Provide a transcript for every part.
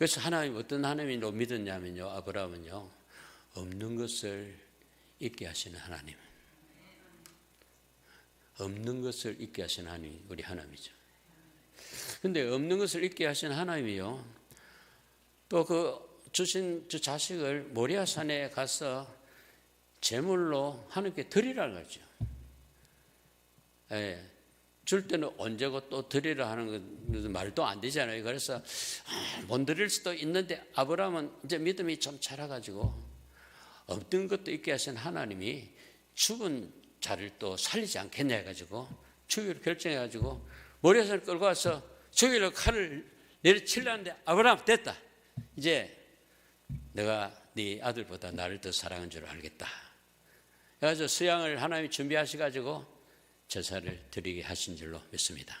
그래서 하나님 어떤 하나님으로 믿었냐면요. 아브라함은요. 없는 것을 있게 하시는 하나님. 없는 것을 있게 하시는 하나님 우리 하나님이죠. 근데 없는 것을 있게 하신 하나님이요. 또 그 주신 주 자식을 모리아산에 가서 제물로 하나님께 드리라는 거죠. 예. 줄 때는 언제고 또 드리라 하는 건 말도 안 되잖아요. 그래서 아, 못 드릴 수도 있는데 아브라함은 이제 믿음이 좀 자라가지고 없던 것도 있게 하신 하나님이 죽은 자를 또 살리지 않겠냐 해가지고 주기를 결정해가지고 모래산을 끌고 와서 주기를 칼을 내려치려는데 아브라함 됐다. 이제 내가 네 아들보다 나를 더 사랑한 줄 알겠다. 그래서 수양을 하나님이 준비하셔가지고 제사를 드리게 하신 줄로 믿습니다.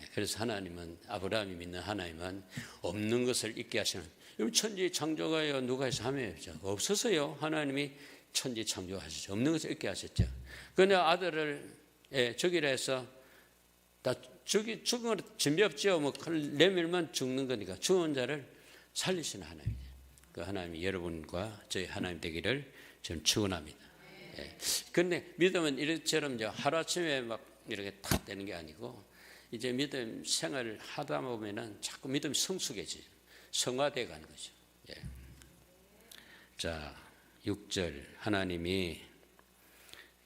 예, 그래서 하나님은 아브라함이 믿는 하나님은 없는 것을 있게 하시는 천지 창조가요 누가 해서 하면요 없어서요 하나님이 천지 창조하셨죠 없는 것을 있게 하셨죠. 그런데 아들을 예, 죽이라 해서 다 죽이 죽은 거 준비 없죠. 뭐 내밀면 죽는 거니까 죽은 자를 살리시는 하나님. 그 하나님이 여러분과 저희 하나님 되기를 저는 축원합니다. 예. 근데 믿음은 이처럼 하루아침에 막 이렇게 탁 되는 게 아니고 이제 믿음 생활을 하다 보면은 자꾸 믿음이 성숙해지죠. 성화돼 가는 거죠. 예. 자, 6절 하나님이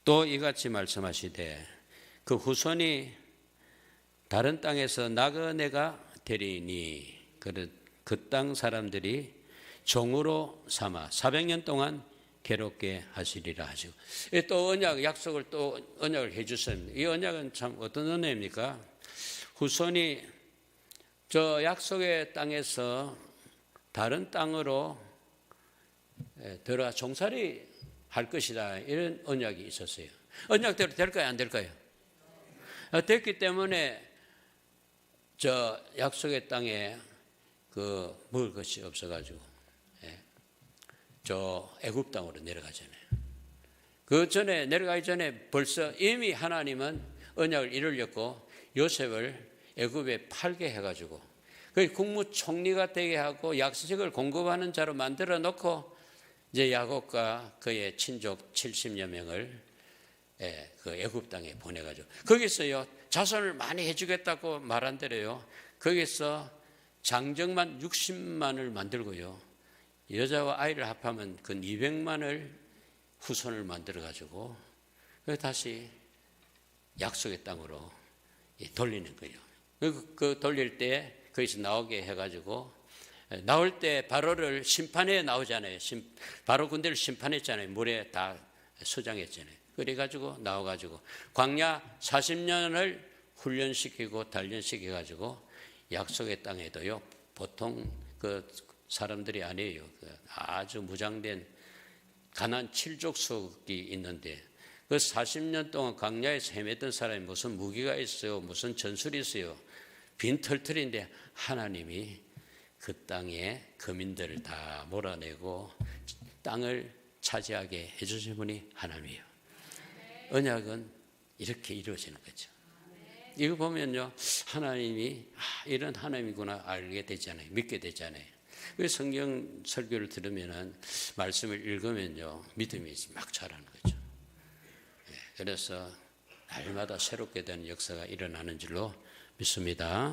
또 이같이 말씀하시되 그 후손이 다른 땅에서 나그네가 되리니 그 땅 사람들이 종으로 삼아 400년 동안 괴롭게 하시리라 하시고 또 언약 약속을 또 언약을 해주셨습니다. 이 언약은 참 어떤 은혜입니까? 후손이 저 약속의 땅에서 다른 땅으로 들어가 종살이 할 것이다 이런 언약이 있었어요. 언약대로 될까요 안 될까요? 됐기 때문에 저 약속의 땅에 그 먹을 것이 없어가지고 저 애굽 땅으로 내려가잖아요. 그 전에 내려가기 전에 벌써 이미 하나님은 언약을 이루렸고 요셉을 애굽에 팔게 해가지고 그 국무총리가 되게 하고 약식을 공급하는 자로 만들어 놓고 이제 야곱과 그의 친족 70여 명을 예, 그 애굽 땅에 보내가지고 거기서요 자손을 많이 해주겠다고 말한 대로요 거기서 장정만 60만을 만들고요 여자와 아이를 합하면 그 200만을 후손을 만들어 가지고 다시 약속의 땅으로 돌리는 거예요. 그, 그 돌릴 때 거기서 나오게 해가지고 나올 때 바로를 심판해 나오잖아요. 바로 군대를 심판했잖아요. 물에 다 소장했잖아요. 그래가지고 나와가지고 광야 40년을 훈련시키고 단련시켜가지고 약속의 땅에도요. 보통 그 사람들이 아니에요. 그 아주 무장된 가난 칠족속이 있는데 그 40년 동안 광야에서 헤맸던 사람이 무슨 무기가 있어요? 무슨 전술이 있어요? 빈털털인데 하나님이 그 땅에 거민들을 다 몰아내고 땅을 차지하게 해주신 분이 하나님이에요. 언약은 이렇게 이루어지는 거죠. 이거 보면요, 하나님이 아, 이런 하나님이구나 알게 되잖아요. 믿게 되잖아요. 그 성경 설교를 들으면은 말씀을 읽으면요 믿음이 막 자라는 거죠. 예, 그래서 날마다 새롭게 되는 역사가 일어나는 줄로 믿습니다.